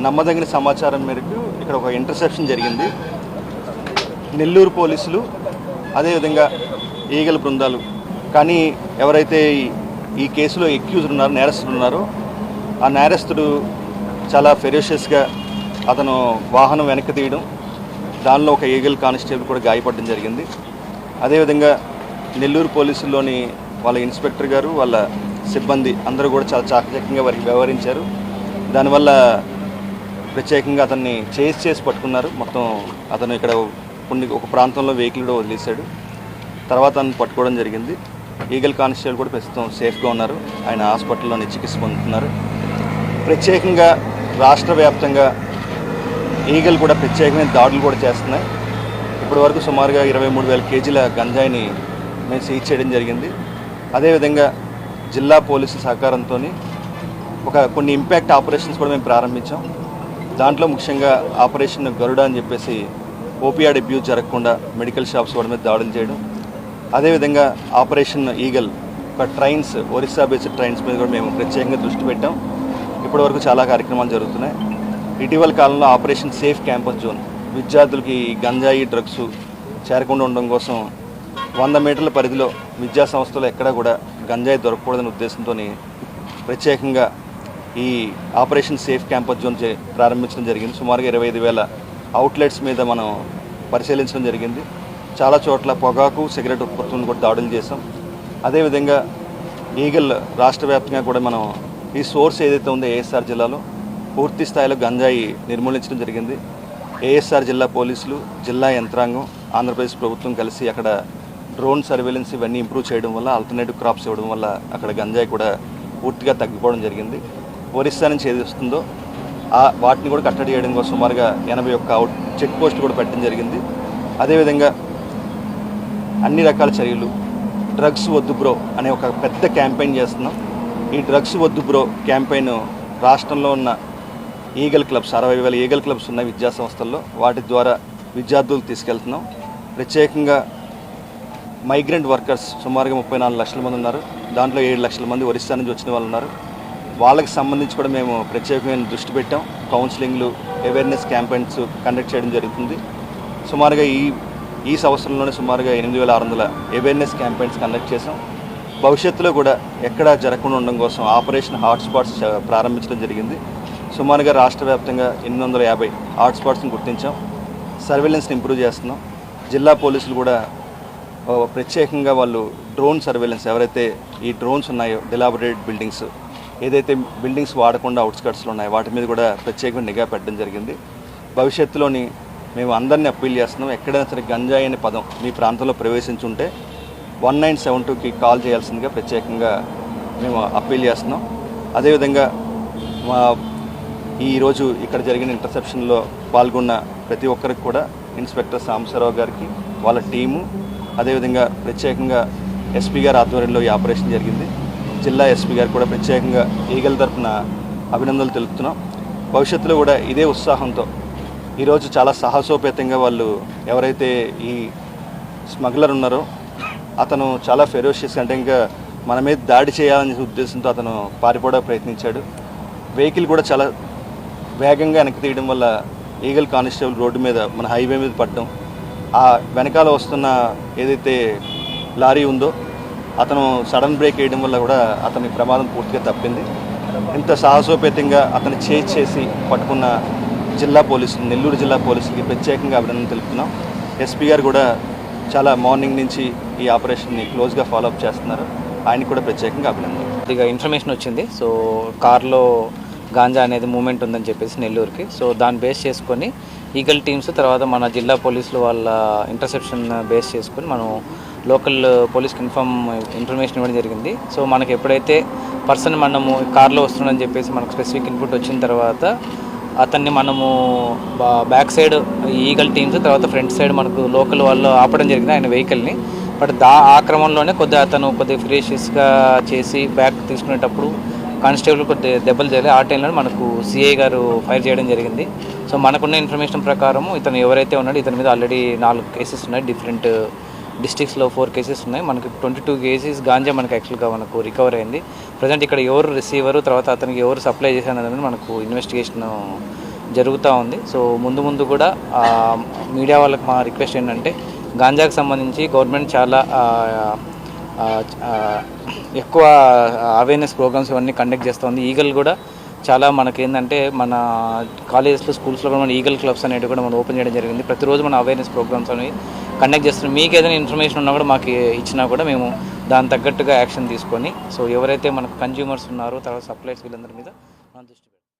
నమ్మదగిన సమాచారం మేరకు ఇక్కడ ఒక ఇంటర్సెప్షన్ జరిగింది. నెల్లూరు పోలీసులు అదేవిధంగా ఈగల బృందాలు కానీ ఎవరైతే ఈ- కేసులో ఎక్యూజ్డ్ ఉన్నారో నేరస్తుడు ఉన్నారో ఆ నేరస్తుడు చాలా ఫెరోషియస్గా అతను వాహనం వెనక్కి తీయడం దానిలో ఒక ఈగల్ కానిస్టేబుల్ కూడా గాయపడడం జరిగింది. అదేవిధంగా నెల్లూరు పోలీసుల్లోని వాళ్ళ ఇన్స్పెక్టర్ గారు వాళ్ళ సిబ్బంది అందరూ కూడా చాలా చాకచక్యంగా వారికి వ్యవహరించారు. దానివల్ల ప్రత్యేకంగా అతన్ని చేసి చేసి పట్టుకున్నారు. మొత్తం అతను ఇక్కడ కొన్ని ఒక ప్రాంతంలో వెహికల్ కూడా వదిలేశాడు. తర్వాత అతను పట్టుకోవడం జరిగింది. ఈగల్ కానిస్టేబుల్ కూడా ప్రస్తుతం సేఫ్గా ఉన్నారు. ఆయన హాస్పిటల్లోని చికిత్స పొందుతున్నారు. ప్రత్యేకంగా రాష్ట్ర వ్యాప్తంగా ఈగల్ కూడా ప్రత్యేకమైన దాడులు కూడా చేస్తున్నాయి. ఇప్పటి వరకు సుమారుగా ఇరవై మూడు వేల కేజీల గంజాయిని మేము సీజ్ చేయడం జరిగింది. అదేవిధంగా జిల్లా పోలీసుల సహకారంతో ఒక కొన్ని ఇంపాక్ట్ ఆపరేషన్స్ కూడా మేము ప్రారంభించాం. దాంట్లో ముఖ్యంగా ఆపరేషన్ గరుడ అని చెప్పేసి ఓపీఆర్ అబ్యూజ్ జరగకుండా మెడికల్ షాప్స్ వాడి మీద దాడులు చేయడం. అదేవిధంగా ఆపరేషన్ ఈగల్ ఒక ట్రైన్స్ ఒరిస్సా బేస్డ్ ట్రైన్స్ మీద కూడా మేము ప్రత్యేకంగా దృష్టి పెట్టాం. ఇప్పటివరకు చాలా కార్యక్రమాలు జరుగుతున్నాయి. ఇటీవల కాలంలో ఆపరేషన్ సేఫ్ క్యాంపస్ జోన్ విద్యార్థులకి గంజాయి డ్రగ్స్ చేరకుండా ఉండడం కోసం వంద మీటర్ల పరిధిలో విద్యా సంస్థలు ఎక్కడా కూడా గంజాయి దొరకకూడదనే ఉద్దేశంతో ప్రత్యేకంగా ఈ ఆపరేషన్ సేఫ్ క్యాంపస్ జోన్ చే- ప్రారంభించడం జరిగింది. సుమారుగా ఇరవై ఐదు వేల అవుట్లెట్స్ మీద మనం పరిశీలించడం జరిగింది. చాలా చోట్ల పొగాకు సిగరెట్ ఉత్పత్తులను కూడా దాడులు చేసాం అదేవిధంగా ఈగల్ రాష్ట్ర వ్యాప్తంగా కూడా మనం ఈ సోర్స్ ఏదైతే ఉందో ఏఎస్ఆర్ జిల్లాలో పూర్తి స్థాయిలో గంజాయి నిర్మూలించడం జరిగింది. ఏఎస్ఆర్ జిల్లా పోలీసులు జిల్లా యంత్రాంగం ఆంధ్రప్రదేశ్ ప్రభుత్వం కలిసి అక్కడ డ్రోన్ సర్వేలెన్స్ ఇవన్నీ ఇంప్రూవ్ చేయడం వల్ల ఆల్టర్నేటివ్ క్రాప్స్ ఇవ్వడం వల్ల అక్కడ గంజాయి కూడా పూర్తిగా తగ్గిపోవడం జరిగింది. ఒరిస్సా నుంచి ఏది వస్తుందో ఆ వాటిని కూడా కట్టడి చేయడం కోసం సుమారుగా ఎనభై ఒక్క అవుట్ చెక్ పోస్ట్ కూడా పెట్టడం జరిగింది. అదేవిధంగా అన్ని రకాల చర్యలు డ్రగ్స్ వద్దు బ్రో అనే ఒక పెద్ద క్యాంపెయిన్ చేస్తున్నాం. ఈ డ్రగ్స్ వద్దు బ్రో క్యాంపెయిన్ రాష్ట్రంలో ఉన్న ఈగల్ క్లబ్స్ అరవై వేల ఈగల్ క్లబ్స్ ఉన్న విద్యా సంస్థల్లో వాటి ద్వారా విద్యార్థులు తీసుకెళ్తున్నాం. ప్రత్యేకంగా మైగ్రెంట్ వర్కర్స్ సుమారుగా ముప్పై నాలుగు లక్షల మంది ఉన్నారు. దాంట్లో ఏడు లక్షల మంది ఒరిస్సా నుంచి వచ్చిన వాళ్ళు ఉన్నారు. వాళ్ళకి సంబంధించి కూడా మేము ప్రత్యేకమైన దృష్టి పెట్టాం. కౌన్సిలింగ్లు అవేర్నెస్ క్యాంపెయిన్స్ కండక్ట్ చేయడం జరుగుతుంది. సుమారుగా ఈ ఈ సంవత్సరంలోనే సుమారుగా ఎనిమిది వేల ఆరు వందల అవేర్నెస్ క్యాంపెయిన్స్ కండక్ట్ చేసాం భవిష్యత్తులో కూడా ఎక్కడా జరగకుండా ఉండడం కోసం ఆపరేషన్ హాట్స్పాట్స్ ప్రారంభించడం జరిగింది. సుమారుగా రాష్ట్ర వ్యాప్తంగా ఎనిమిది వందల యాభై హాట్స్పాట్స్ని గుర్తించాం. సర్వేలెన్స్ని ఇంప్రూవ్ చేస్తున్నాం. జిల్లా పోలీసులు కూడా ప్రత్యేకంగా వాళ్ళు డ్రోన్ సర్వేలెన్స్ ఎవరైతే ఈ డ్రోన్స్ ఉన్నాయో డిలాబరేటెడ్ బిల్డింగ్స్ ఏదైతే బిల్డింగ్స్ వాడకుండా అవుట్స్కట్స్లో ఉన్నాయో వాటి మీద కూడా ప్రత్యేకంగా నిఘా పెట్టడం జరిగింది. భవిష్యత్తులోని మేము అందరినీ అప్పీల్ చేస్తున్నాం ఎక్కడైనా సరే గంజాయి అనే పదం మీ ప్రాంతంలో ప్రవేశించుంటే వన్ నైన్ సెవెన్ టూకి కాల్ చేయాల్సిందిగా ప్రత్యేకంగా మేము అప్పీల్ చేస్తున్నాం. అదేవిధంగా మా ఈరోజు ఇక్కడ జరిగిన ఇంటర్సెప్షన్లో పాల్గొన్న ప్రతి ఒక్కరికి కూడా ఇన్స్పెక్టర్ సాంబశివరావు గారికి వాళ్ళ టీము అదేవిధంగా ప్రత్యేకంగా ఎస్పీ గారి ఆధ్వర్యంలో ఈ ఆపరేషన్ జరిగింది. జిల్లా ఎస్పీ గారు కూడా ప్రత్యేకంగా ఈగల తరపున అభినందనలు తెలుపుతున్నాం. భవిష్యత్తులో కూడా ఇదే ఉత్సాహంతో ఈరోజు చాలా సాహసోపేతంగా వాళ్ళు ఎవరైతే ఈ స్మగ్లర్ ఉన్నారో అతను చాలా ఫెరోషియస్ అంటే ఇంకా మన మీద దాడి చేయాలనే ఉద్దేశంతో అతను పారిపోవడానికి ప్రయత్నించాడు. వెహికల్ కూడా చాలా వేగంగా వెనక్కి తీయడం వల్ల ఈగల్ కానిస్టేబుల్ రోడ్డు మీద మన హైవే మీద పడడం ఆ వెనకాల వస్తున్న ఏదైతే లారీ ఉందో అతను సడన్ బ్రేక్ వేయడం వల్ల కూడా అతని ప్రమాదం పూర్తిగా తప్పింది. ఇంత సాహసోపేతంగా అతను చేజ్ చేసి పట్టుకున్న జిల్లా పోలీసులు నెల్లూరు జిల్లా పోలీసులకి ప్రత్యేకంగా అభినందన తెలుపుతున్నాం. ఎస్పీ గారు కూడా చాలా మార్నింగ్ నుంచి ఈ ఆపరేషన్ని క్లోజ్గా ఫాలోఅప్ చేస్తున్నారు. ఆయన కూడా ప్రత్యేకంగా అభినందన కొద్దిగా ఇన్ఫర్మేషన్ వచ్చింది. సో కార్లో గాంజా అనేది మూమెంట్ ఉందని చెప్పేసి నెల్లూరుకి. సో దాన్ని బేస్ చేసుకొని ఈగల్ టీమ్స్ తర్వాత మన జిల్లా పోలీసులు వాళ్ళ ఇంటర్సెప్షన్ బేస్ చేసుకొని మనం లోకల్ uh, పోలీస్కి కన్ఫర్మ్ ఇన్ఫర్మేషన్ ఇవ్వడం జరిగింది. సో మనకు ఎప్పుడైతే పర్సన్ మనము కార్లో వస్తుందని చెప్పేసి మనకు స్పెసిఫిక్ ఇన్పుట్ వచ్చిన తర్వాత అతన్ని మనము బా- బ్యాక్ సైడ్ ఈగల్ టీమ్స్ తర్వాత ఫ్రంట్ సైడ్ మనకు లోకల్ వాళ్ళు ఆపడం జరిగింది ఆయన వెహికల్ని. బట్ దా ఆ క్రమంలోనే కొద్దిగా అతను కొద్దిగా ఫ్రేషియస్గా చేసి బ్యాక్ తీసుకునేటప్పుడు కానిస్టేబుల్ కొద్దిగా దెబ్బలు జరిగి ఆ టైంలో మనకు సిఐ గారు ఫైర్ చేయడం జరిగింది. సో మనకున్న ఇన్ఫర్మేషన్ ప్రకారం ఇతను ఎవరైతే ఉన్నాడో ఇతని మీద ఆల్రెడీ నాలుగు కేసెస్ ఉన్నాయి. డిఫరెంట్ డిస్టిక్స్లో ఫోర్ కేసెస్ ఉన్నాయి. మనకి ట్వంటీ టూ కేసెస్ గాంజా మనకి యాక్చువల్గా మనకు రికవర్ అయింది. ప్రజెంట్ ఇక్కడ ఎవరు రిసీవర్ తర్వాత అతనికి ఎవరు సప్లై చేశాను అనేది మనకు ఇన్వెస్టిగేషన్ జరుగుతూ ఉంది. సో ముందు ముందు కూడా మీడియా వాళ్ళకి మా రిక్వెస్ట్ ఏంటంటే గాంజాకు సంబంధించి గవర్నమెంట్ చాలా ఎక్కువ అవేర్నెస్ ప్రోగ్రామ్స్ ఇవన్నీ కండక్ట్ చేస్తుంది ఈగల్ కూడా చాలా మనకేందంటే మన కాలేజెస్లో స్కూల్స్లో కూడా మన ఈగల్ క్లబ్స్ అనేవి కూడా మనం ఓపెన్ చేయడం జరిగింది. ప్రతిరోజు మన అవేర్నెస్ ప్రోగ్రామ్స్ అనేవి కండక్ట్ చేస్తున్నాం. మీకు ఏదైనా ఇన్ఫర్మేషన్ ఉన్నా కూడా మాకు ఇచ్చినా కూడా మేము దాని తగ్గట్టుగా యాక్షన్ తీసుకొని సో ఎవరైతే మనకు కన్జ్యూమర్స్ ఉన్నారో తర్వాత సప్లైస్ వీళ్ళందరి మీద మనం దృష్టి